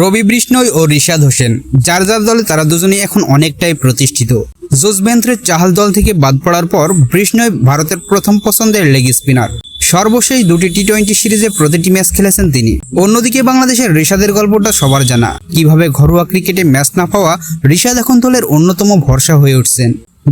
রবি বিষ্ণয় ও রিশাদ হোসেন, যার যার দলে তারা দুজনেই এখন অনেকটাই প্রতিষ্ঠিত। জোসবেন্থ্রের চাহাল দল থেকে বাদ পড়ার পর বিষ্ণয় ভারতের প্রথম পছন্দের লেগ স্পিনার। সর্বশেষ দুটি টি টোয়েন্টি সিরিজে প্রতিটি ম্যাচ খেলেছেন তিনি। অন্যদিকে বাংলাদেশের রিশাদের গল্পটা সবার জানা। কীভাবে ঘরোয়া ক্রিকেটে ম্যাচ না পাওয়া রিশাদ এখন দলের অন্যতম ভরসা হয়ে উঠছেন।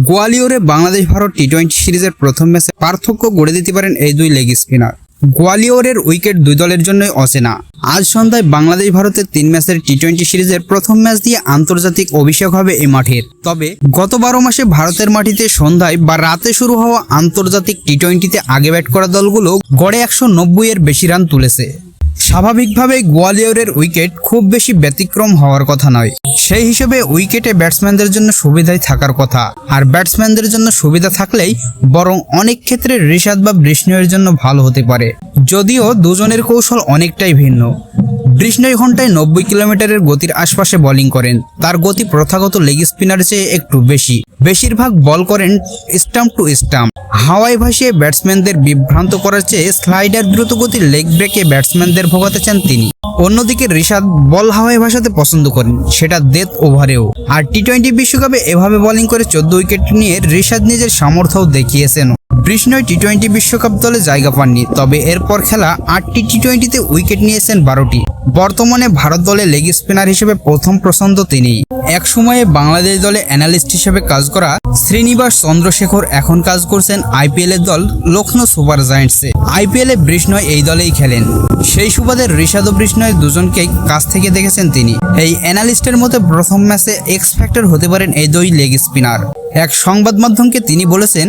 গোয়ালিয়রে বাংলাদেশ ভারত টি টোয়েন্টি সিরিজের প্রথম ম্যাচে পার্থক্য গড়ে দিতে পারেন এই দুই লেগ স্পিনার। গোয়ালিয়রের উইকেট দুই দলের জন্যই অচেনা। আজ সন্ধ্যায় বাংলাদেশ ভারতের তিন ম্যাচের টি টোয়েন্টি সিরিজের প্রথম ম্যাচ দিয়ে আন্তর্জাতিক অভিষেক হবে এ মাঠের। তবে গত বারো মাসে ভারতের মাটিতে সন্ধ্যায় বা রাতে শুরু হওয়া আন্তর্জাতিক টি টোয়েন্টিতে আগে ব্যাট করা দলগুলো গড়ে একশো নব্বই এর বেশি রান তুলেছে। স্বাভাবিকভাবে গোয়ালিয়রের উইকেট খুব বেশি ব্যতিক্রম হওয়ার কথা নয়। সেই হিসেবে উইকেটে ব্যাটসম্যানদের জন্য সুবিধাই থাকার কথা। আর ব্যাটসম্যানদের জন্য সুবিধা থাকলেই বরং অনেক ক্ষেত্রে ঋষাদ বা বৃষ্ণয়ের জন্য ভালো হতে পারে। যদিও দুজনের কৌশল অনেকটাই ভিন্ন। বৃষ্ণয় ঘন্টায় নব্বই কিলোমিটারের গতির আশপাশে বোলিং করেন। তার গতি প্রথাগত লেগ স্পিনার চেয়ে একটু বেশি। বেশিরভাগ বল করেন স্টাম্প টু স্টাম্প হাওয়ায় ভাসিয়ে ব্যাটসম্যানদের বিভ্রান্ত করার চেয়ে স্লাইডার দ্রুতগতির লেগ ব্রেকে ব্যাটসম্যানদের ভোগাতে চান তিনি। অন্যদিকে ঋষাদ বল হাওয়ায় ভাসাতে পছন্দ করেন, সেটা ডেথ ওভারেও আর টি টোয়েন্টি বিশ্বকাপে এভাবে বোলিং করে চোদ্দ উইকেট নিয়ে ঋষাদ নিজের সামর্থ্যও দেখিয়েছেন। বৃষ্ণয় টি টোয়েন্টি বিশ্বকাপ দলে জায়গা পাননি, তবে এরপর খেলা আটটি টি টোয়েন্টিতে উইকেট নিয়েছেন বারোটি। বর্তমানে ভারত দলে লেগ স্পিনার হিসেবে প্রথম পছন্দ তিনি এক সময়ে বাংলাদেশ দলে অ্যানালিস্ট হিসেবে কাজ করা শ্রীনিবাস চন্দ্রশেখর এখন কাজ করছেন আইপিএল এর দল লখনৌ সুপার জায়ান্টসে। আইপিএল বৃষ্ণয় এই দলেই খেলেন। সেই সুবাদে ঋষাদ ও বৃষ্ণয় দুজনকে কাছ থেকে দেখেছেন তিনি। এই অ্যানালিস্টের মতে প্রথম ম্যাচে এক্স ফ্যাক্টর হতে পারেন এই দুই লেগ স্পিনার এক সংবাদ মাধ্যমকে তিনি বলেছেন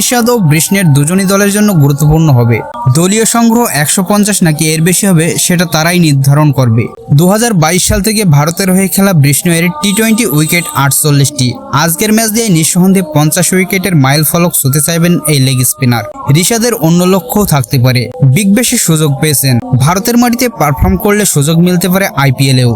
ঋষাদ ও বৃষ্ণের দুজনই দলের জন্য গুরুত্বপূর্ণ হবে। দলীয় সংগ্রহ একশো পঞ্চাশ নাকি এর বেশি হবে, সেটা তারাই নির্ধারণ করবে। দু হাজার বাইশ সাল থেকে ভারতের হয়ে খেলা বৃষ্ণয়ের টি টোয়েন্টি উইকেট আটচল্লিশটি। আজকের ম্যাচ দিয়ে নিঃসন্দেহে পঞ্চাশ উইকেটের মাইল ফলক ছুতে চাইবেন এই লেগ স্পিনার ঋষাদের অন্য লক্ষ্যও থাকতে পারে। বিগ বেশি সুযোগ পেয়েছেন। ভারতের মাটিতে পারফর্ম করলে সুযোগ মিলতে পারে আইপিএলেও